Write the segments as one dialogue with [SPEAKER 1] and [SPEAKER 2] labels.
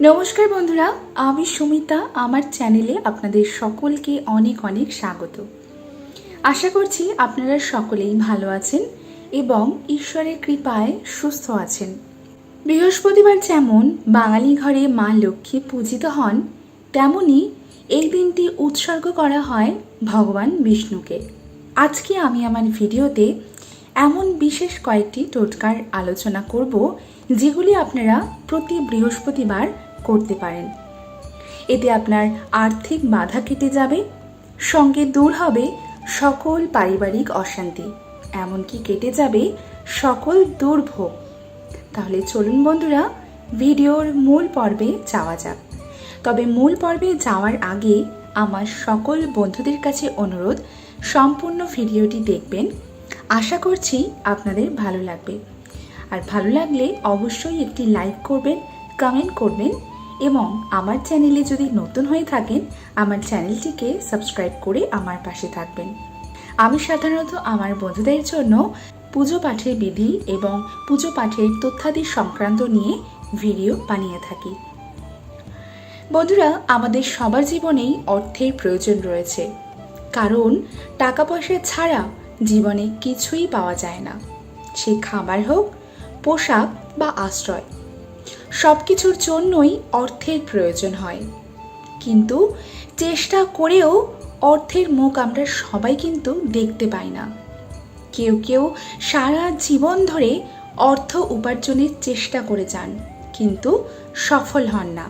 [SPEAKER 1] নমস্কার বন্ধুরা, আমি সুমিতা। আমার চ্যানেলে আপনাদের সকলকে অনেক অনেক স্বাগত। আশা করছি আপনারা সকলেই ভালো আছেন এবং ঈশ্বরের কৃপায় সুস্থ আছেন। বৃহস্পতিবার যেমন বাঙালি ঘরে মা লক্ষ্মী পূজিত হন, তেমনি এই দিনটি উৎসর্গ করা হয় ভগবান বিষ্ণুকে। আজকে আমি আমার ভিডিওতে এমন বিশেষ কয়েকটি টোটকার আলোচনা করব, যেগুলি আপনারা প্রতি বৃহস্পতিবার করতে পারেন। এতে আপনার আর্থিক বাধা কেটে যাবে, সঙ্গে দূর হবে সকল পারিবারিক অশান্তি। এমনকি কেটে যাবে সকল দুর্ভোগ। তাহলে চলুন বন্ধুরা, ভিডিওর মূল পর্বে যাওয়া যাক। তবে মূল পর্বে যাওয়ার আগে আমার সকল বন্ধুদের কাছে অনুরোধ, সম্পূর্ণ ভিডিওটি দেখবেন। আশা করছি আপনাদের ভালো লাগবে। আর ভালো লাগলে অবশ্যই একটি লাইক করবেন, কমেন্ট করবেন এবং আমার চ্যানেলে যদি নতুন হয়ে থাকেন, আমার চ্যানেলটিকে সাবস্ক্রাইব করে আমার পাশে থাকবেন। আমি সাধারণত আমার বন্ধুদের জন্য পুজো পাঠের বিধি এবং পুজো পাঠের তথ্যাদি সংক্রান্ত নিয়ে ভিডিও বানিয়ে থাকি। বন্ধুরা, আমাদের সবার জীবনেই অর্থের প্রয়োজন রয়েছে। কারণ টাকা পয়সা ছাড়া জীবনে কিছুই পাওয়া যায় না। সে খাবার হোক, পোশাক বা আশ্রয় সব কিছুর জন্যই অর্থের প্রয়োজন হয়। কিন্তু চেষ্টা করেও অর্থের মুখ আমরা সবাই কিন্তু দেখতে পাই না। কেউ কেউ সারা জীবন ধরে অর্থ উপার্জনের চেষ্টা করে যান, কিন্তু সফল হন না।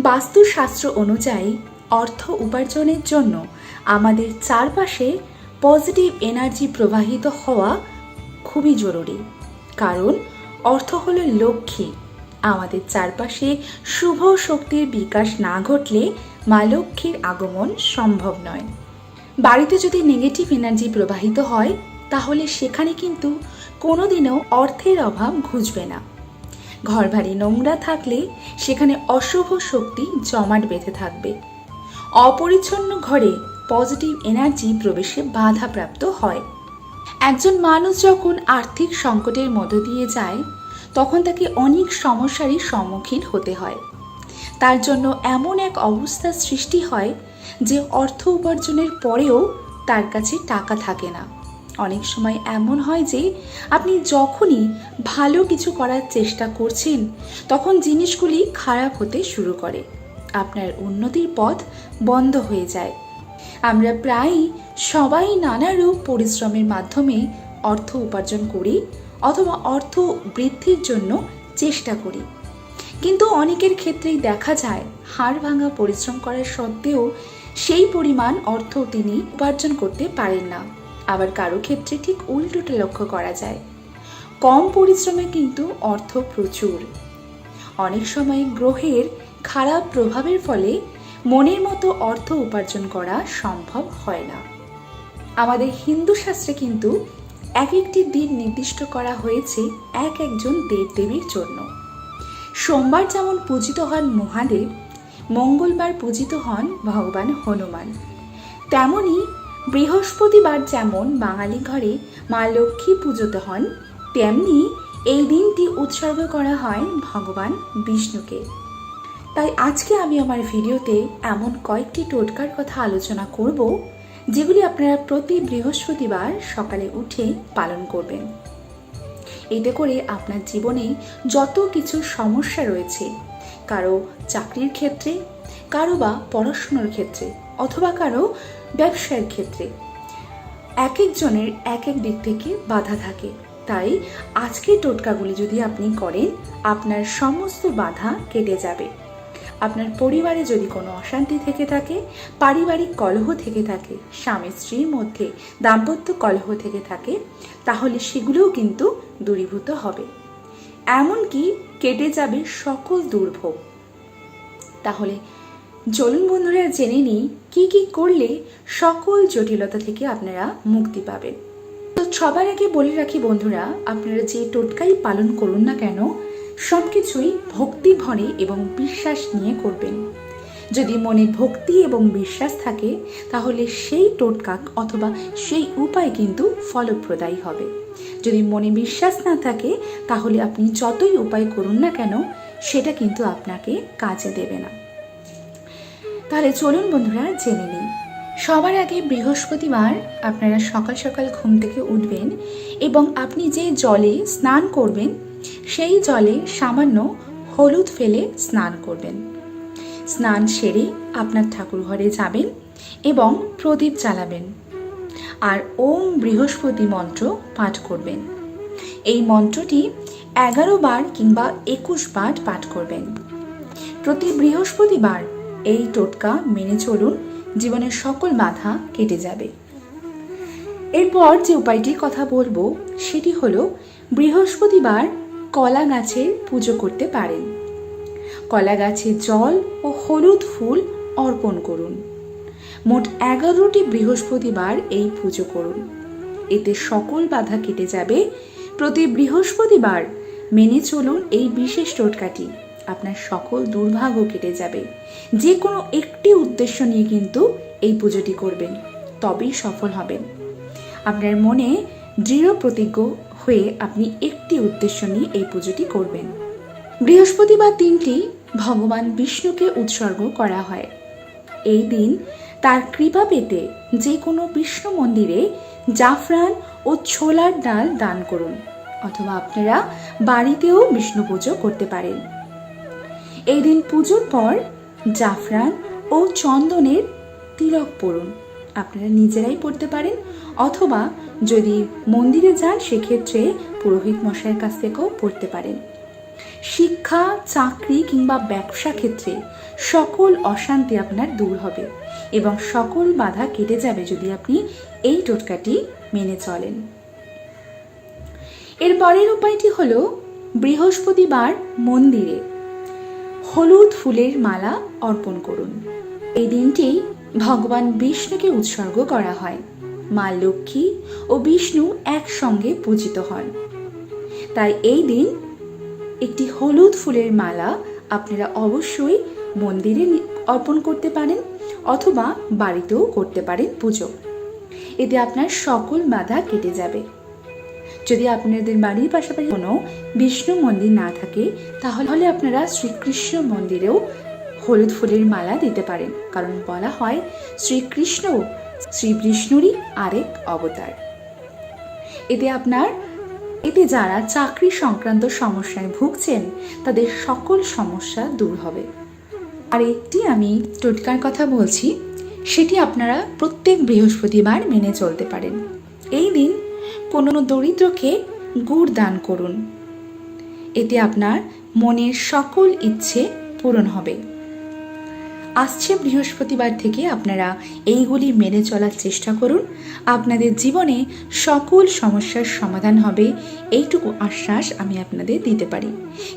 [SPEAKER 1] বাস্তুশাস্ত্র অনুযায়ী অর্থ উপার্জনের জন্য আমাদের চারপাশে পজিটিভ এনার্জি প্রবাহিত হওয়া খুবই জরুরি। কারণ অর্থ হলো লক্ষ্মী। আমাদের চারপাশে শুভ শক্তির বিকাশ না ঘটলে মা লক্ষ্মীর আগমন সম্ভব নয়। বাড়িতে যদি নেগেটিভ এনার্জি প্রবাহিত হয়, তাহলে সেখানে কিন্তু কোনোদিনও অর্থের অভাব ঘুচবে না। ঘর ভারী নোংরা থাকলে সেখানে অশুভ শক্তি জমাট বেঁধে থাকবে। অপরিচ্ছন্ন ঘরে পজিটিভ এনার্জি প্রবেশে বাধাপ্রাপ্ত হয়। একজন মানুষ যখন আর্থিক সংকটের মধ্য দিয়ে যায় তখন তাকে অনেক সমস্যারই সম্মুখীন হতে হয়। তার জন্য এমন এক অবস্থার সৃষ্টি হয় যে অর্থ উপার্জনের পরেও তার কাছে টাকা থাকে না। অনেক সময় এমন হয় যে আপনি যখনই ভালো কিছু করার চেষ্টা করছেন, তখন জিনিসগুলি খারাপ হতে শুরু করে। আপনার উন্নতির পথ বন্ধ হয়ে যায়। আমরা প্রায়ই সবাই নানা রূপ পরিশ্রমের মাধ্যমে অর্থ উপার্জন করি অথবা অর্থ বৃদ্ধির জন্য চেষ্টা করি। কিন্তু অনেকের ক্ষেত্রেই দেখা যায়, হাড় ভাঙা পরিশ্রম করার সত্ত্বেও সেই পরিমাণ অর্থ তিনি উপার্জন করতে পারেন না। আবার কারও ক্ষেত্রে ঠিক উল্টোটা লক্ষ্য করা যায়। কম পরিশ্রমে কিন্তু অর্থ প্রচুর। অনেক সময় গ্রহের খারাপ প্রভাবের ফলে মনের মতো অর্থ উপার্জন করা সম্ভব হয় না। আমাদের হিন্দু শাস্ত্রে কিন্তু এক একটি দিন নির্দিষ্ট করা হয়েছে এক একজন দেবদেবীর জন্য। সোমবার যেমন পূজিত হন মহাদেব, মঙ্গলবার পূজিত হন ভগবান হনুমান। তেমনি বৃহস্পতিবার যেমন বাঙালি ঘরে মা লক্ষ্মী পুজোত হন, তেমনি এই দিনটি উৎসর্গ করা হয় ভগবান বিষ্ণুকে। তাই আজকে আমি আমার ভিডিওতে এমন কয়েকটি টোটকার কথা আলোচনা করব যেগুলি আপনারা প্রতি বৃহস্পতিবার সকালে উঠে পালন করবেন। এতে করে আপনার জীবনে যত কিছু সমস্যা রয়েছে, কারও চাকরির ক্ষেত্রে, কারও বা পড়াশুনোর ক্ষেত্রে, অথবা কারও ব্যবসার ক্ষেত্রে এক একজনের এক এক দিক থেকে বাধা থাকে। তাই আজকের টোটকাগুলি যদি আপনি করেন, আপনার সমস্ত বাধা কেটে যাবে। আপনার পরিবারে যদি কোনো অশান্তি থেকে থাকে, পারিবারিক কলহ থেকে থাকে, স্বামী স্ত্রীর মধ্যে দাম্পত্য কলহ থেকে থাকে, তাহলে সেগুলোও কিন্তু দূরীভূত হবে। এমনকি কেটে যাবে সকল দুর্ভোগ। তাহলে চলুন বন্ধুরা, জেনে নিই কি কি করলে সকল জটিলতা থেকে আপনারা মুক্তি পাবেন। তো সবার আগে বলে রাখি বন্ধুরা, আপনারা যে টোটকাই পালন করুন না কেন সব কিছুই ভক্তি ভরে এবং বিশ্বাস নিয়ে করবেন। যদি মনে ভক্তি এবং বিশ্বাস থাকে, তাহলে সেই টোটকা অথবা সেই উপায় কিন্তু ফলপ্রদায়ী হবে। যদি মনে বিশ্বাস না থাকে, তাহলে আপনি যতই উপায় করুন না কেন, সেটা কিন্তু আপনাকে কাজে দেবে না। তাহলে চলুন বন্ধুরা, জেনে নিই। সবার আগে বৃহস্পতিবার আপনারা সকাল সকাল ঘুম থেকে উঠবেন এবং আপনি যে জলে স্নান করবেন সেই জলে সামান্য হলুদ ফেলে স্নান করবেন। স্নান সেরে আপনার ঠাকুর ঘরে যাবেন এবং প্রদীপ জ্বালাবেন। আর ওম বৃহস্পতি মন্ত্র পাঠ করবেন। এই মন্ত্রটি এগারো বার কিংবা একুশ বার পাঠ করবেন। প্রতি বৃহস্পতিবার এই টোটকা মেনে চলুন জীবনের সকল বাধা কেটে যাবে। এরপর যে উপায়টির কথা বলব, সেটি হলো বৃহস্পতিবার কলা গাছের পুজো করতে পারেন। কলা গাছে জল ও হলুদ ফুল অর্পণ করুন। মোট এগারোটি বৃহস্পতিবার এই পুজো করুন। এতে সকল বাধা কেটে যাবে। প্রতি বৃহস্পতিবার মেনে চলুন এই বিশেষ টোটকাটি। আপনার সকল দুর্ভাগ্য কেটে যাবে। যে কোনো একটি উদ্দেশ্য নিয়ে কিন্তু এই পুজোটি করবেন। তবেই সফল হবেন। আপনার মনে দৃঢ় প্রতিজ্ঞ হয়ে আপনি একটি উদ্দেশ্য নিয়ে এই পুজোটি করবেন। বৃহস্পতিবার দিনটি ভগবান বিষ্ণুকে উৎসর্গ করা হয়। এই দিন তার কৃপা পেতে যে কোনো বিষ্ণু মন্দিরে জাফরান ও ছোলার ডাল দান করুন, অথবা আপনারা বাড়িতেও বিষ্ণু পুজো করতে পারেন। এই দিন পুজোর পর জাফরান ও চন্দনের তিলক পরুন। আপনারা নিজেরাই পড়তে পারেন, অথবা যদি মন্দিরে যান, সেক্ষেত্রে পুরোহিত মশাইয়ের কাছ থেকেও পড়তে পারেন। শিক্ষা, চাকরি কিংবা ব্যবসা ক্ষেত্রে সকল অশান্তি আপনার দূর হবে এবং সকল বাধা কেটে যাবে যদি আপনি এই টোটকাটি মেনে চলেন। এর পরের উপায়টি হল বৃহস্পতিবার মন্দিরে হলুদ ফুলের মালা অর্পণ করুন। এই দিনটি ভগবান বিষ্ণুকে উৎসর্গ করা হয়। মা লক্ষ্মী ও বিষ্ণু একসঙ্গে পূজিত হন। তাই এই দিন একটি হলুদ ফুলের মালা আপনারা অবশ্যই মন্দিরে অর্পণ করতে পারেন অথবা বাড়িতেও করতে পারেন পুজো। এতে আপনার সকল বাধা কেটে যাবে। যদি আপনাদের বাড়ির পাশাপাশি কোনো বিষ্ণু মন্দির না থাকে, তাহলে আপনারা শ্রীকৃষ্ণ মন্দিরেও হলুদ ফুলের মালা দিতে পারেন, কারণ বলা হয় শ্রীকৃষ্ণ শ্রী বিষ্ণুরই আরেক অবতার। এতে আপনার, এতে যারা চাকরি সংক্রান্ত সমস্যায় ভুগছেন, তাদের সকল সমস্যা দূর হবে। আর একটি আমি টোটকার কথা বলছি, সেটি আপনারা প্রত্যেক বৃহস্পতিবার মেনে চলতে পারেন। এই দিন কোনো দরিদ্রকে গুড় দান করুন। এতে আপনার মনের সকল ইচ্ছে পূরণ হবে। আসছে বৃহস্পতিবার থেকে আপনারা এইগুলি মেনে চলার চেষ্টা করুন। আপনাদের জীবনে সকল সমস্যার সমাধান হবে, এইটুকু আশ্বাস আমি আপনাদের দিতে পারি।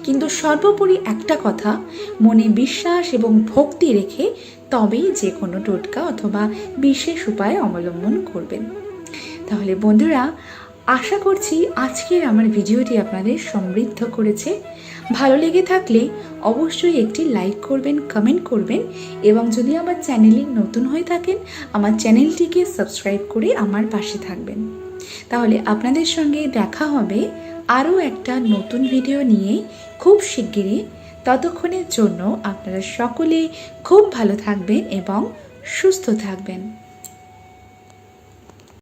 [SPEAKER 1] কিন্তু সর্বোপরি একটা কথা, মনে বিশ্বাস এবং ভক্তি রেখে তবেই যে কোনো টোটকা অথবা বিশেষ উপায় অবলম্বন করবেন। তাহলে বন্ধুরা আশা করছি আজকের আমার ভিডিওটি আপনাদের সমৃদ্ধ করেছে। ভালো লেগে থাকলে অবশ্যই একটি লাইক করবেন কমেন্ট করবেন এবং যদি আমার চ্যানেলে নতুন হয়ে থাকেন, আমার চ্যানেলটিকে সাবস্ক্রাইব করে আমার পাশে থাকবেন। তাহলে আপনাদের সঙ্গে দেখা হবে আরও একটা নতুন ভিডিও নিয়ে খুব শিগগিরই। ততক্ষণের জন্য আপনারা সকলে খুব ভালো থাকবেন এবং সুস্থ থাকবেন।